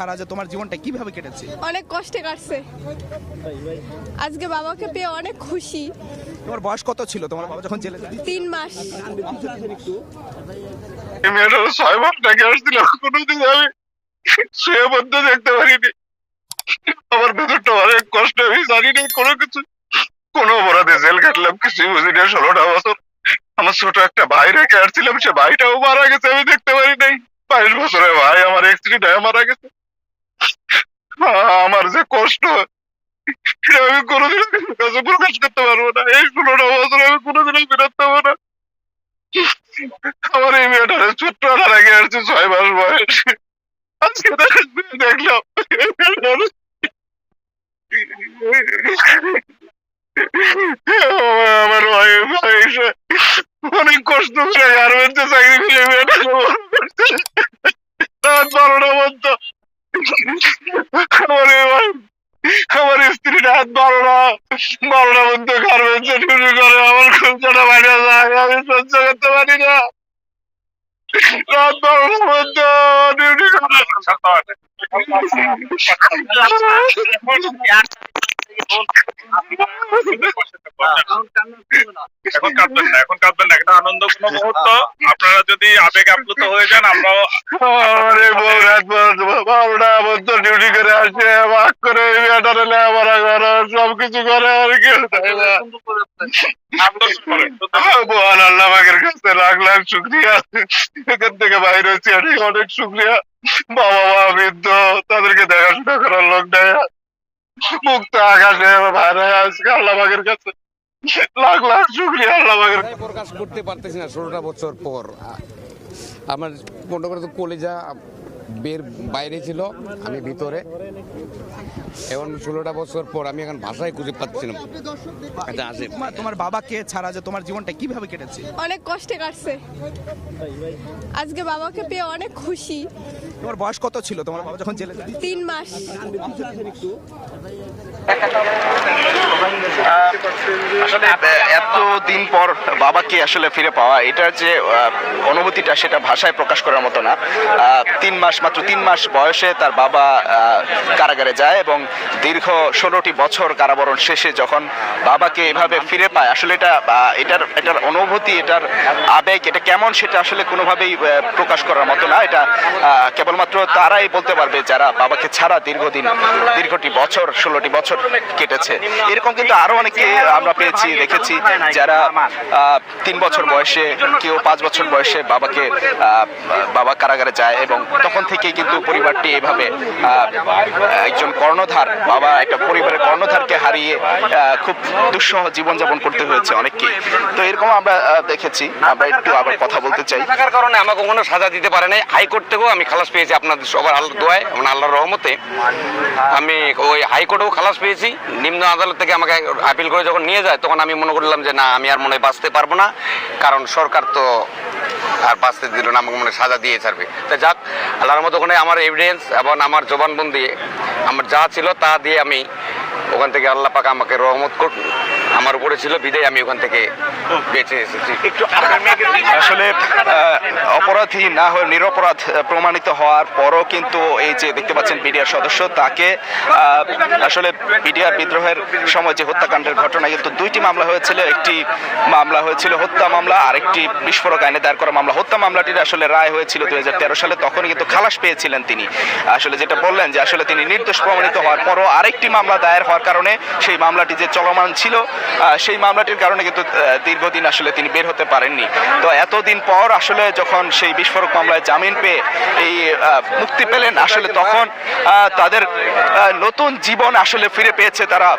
সারা যে তোমার জীবনটা কীভাবে কেটেছে? অনেক কষ্টে কাটছে। আজকে বাবাকে পেয়ে অনেক খুশি। তোমার বয়স কত ছিল? তোমার বাবা যখন জেলে যায়? তিন মাস। মেয়েটা ছয় মাস টাকা আসছিল কোনোদিন আমি শুয়ে মধ্যে দেখতে পারিনি। আমার ভেতরটা অনেক কষ্ট আমি জানি না কোনো কিছু। কোনো অপরাধে জেল কাটলাম কিছুই বুঝি না ষোলোটা বছর আমার ছোট একটা ভাই রেখে আসছিলাম সে ভাইটাও মারা গেছে আমি দেখতে পারি নাই। বাইশ বছরের ভাই আমার এক্সিডেন্ট হয়ে মারা গেছে। আমার যে কষ্ট আমি কোনোদিন কাছে প্রকাশ করতে পারব না। এই বছর আমি না। আমার এই মেয়েটারে ছোট্ট রেখে আসছে ছয় মাস বয়স। আজকে দেখলাম। আমার অনেক কষ্ট করে গার্মেন্টসে চাকরি পেলে মেয়েটা বারোটা পর্যন্ত আমার এই ভাই আমার স্ত্রী রাত বারোটা বারোটা পর্যন্ত গার্মেন্টসে ডিউটি করে আমার খরচাটা বাইরে যায় আমি সহ্য করতে পারি না। রাত ডিউটি এখন কাঁদবেন না এখন কাঁদবেন না এটা আনন্দ কোনো মুহূর্ত। আপনারা যদি আবেগ আপ্লুত হয়ে যান আমরাও রাত বারোটা ডিউটি করে আসে ভাগ করে লেখাপড়া করে সবকিছু করে আর মহান আল্লাহ পাকের কাছে লাখ লাখ শুক্রিয়া। এখান থেকে বাইরে হচ্ছে অনেক অনেক শুক্রিয়া। বাবা মা বৃদ্ধ তাদেরকে দেখাশোনা করার লোক নেই। মুক্ত আকাশে বাইরে আজকে আল্লাহ পাকের কাছে লাখ লাখ শুক্রিয়া আল্লাহ ভাষায় প্রকাশ করতে পারতেছি না ষোলোটা বছর পর। আমার মনে করে তো কলেজা বের বাইরে ছিল আমি ভিতরে। এখন ষোলোটা বছর পর আমি এখন ভাষায় খুঁজে পাচ্ছি না। আচ্ছা আসে তোমার তোমার বাবাকে ছাড়া যে তোমার জীবনটা কীভাবে কেটেছে? অনেক কষ্টে কাটছে। আজকে বাবাকে পেয়ে অনেক খুশি। তোমার বয়স কত ছিল? তোমার বাবা যখন জেলে তিন মাস। আসলে এত দিন পর বাবাকে আসলে ফিরে পাওয়া, এটার যে অনুভূতিটা সেটা ভাষায় প্রকাশ করার মতো না। তিন মাস, মাত্র তিন মাস বয়সে তার বাবা কারাগারে যায় এবং দীর্ঘ ষোলোটি বছর কারাবরণ শেষে যখন বাবাকে এভাবে ফিরে পায়, আসলে এটা এটার এটার অনুভূতি, এটার আবেগ, এটা কেমন সেটা আসলে কোনোভাবেই প্রকাশ করার মতো না। এটা কেবলমাত্র তারাই বলতে পারবে যারা বাবাকে ছাড়া দীর্ঘদিন, দীর্ঘটি বছর, ষোলোটি বছর কেটেছে। এরকম কিন্তু আরও অনেকে আমরা পেয়েছি, দেখেছি যারা তিন বছর বয়সে কেউ পাঁচ বছর বয়সে বাবাকে বাবা কারাগারে যায় এবং তখন থেকেই কিন্তু পরিবারটি এভাবে একজন কর্ণধার, বাবা একটা পরিবারের কর্ণধারকে হারিয়ে খুব দুঃসহ জীবনযাপন করতে হয়েছে অনেককে তো এরকম আমরা দেখেছি। আমরা একটু আবার কথা বলতে চাই। থাকার কারণে আমাকে কোনো সাজা দিতে পারে নাই। হাইকোর্ট থেকেও আমি খালাস পেয়েছি আপনাদের সবার আল্লাহ দোয়ায় আল্লাহর রহমতে। আমি ওই হাইকোর্টেও খালাস পেয়েছি। নিম্ন আদালত থেকে আমাকে আপিল করে যখন নিয়ে যায়, তখন আমি মনে করলাম যে না, আমি আর মনে বাঁচতে পারব না। কারণ সরকার তো আর বাঁচতে দিল না আমাকে মনে সাজা দিয়ে ছাড়বে। তা যাক আল্লাহর মতো ওখানে আমার এভিডেন্স এবং আমার জবানবন্দি আমার যা ছিল তা দিয়ে আমি ওখান থেকে আল্লাহ পাক আমাকে রহমত কর আমার উপরে ছিল বিদায় আমি ওখান থেকে বেঁচে এসেছি। আসলে অপরাধী না হয়ে নিরপরাধ প্রমাণিত হওয়ার পরও কিন্তু এই যে দেখতে পাচ্ছেন বিডিআর সদস্য তাকে আহ, আসলে বিডিআর বিদ্রোহের সময় যে হত্যাকাণ্ডের ঘটনা কিন্তু দুইটি মামলা হয়েছিল। একটি মামলা হয়েছিল হত্যা মামলা আর একটি বিস্ফোরক আইনে দায়ের করা মামলা, হত্যা মামলাটির আসলে রায় হয়েছিল দু হাজার তেরো সালে। তখন কিন্তু খালাস পেয়েছিলেন তিনি। আসলে যেটা বললেন যে আসলে তিনি নির্দোষ প্রমাণিত হওয়ার পরও আরেকটি মামলা দায়ের হওয়ার কারণে সেই মামলাটি যে চলমান ছিল সেই মামলাটির কারণে কিন্তু দীর্ঘদিন আসলে তিনি বের হতে পারেননি। তো এতদিন পর আসলে যখন সেই বিস্ফোরক মামলায় জামিন পেয়ে এই মুক্তি পেলেন, আসলে তখন তাদের নতুন জীবন আসলে ফিরে পেয়েছে তারা।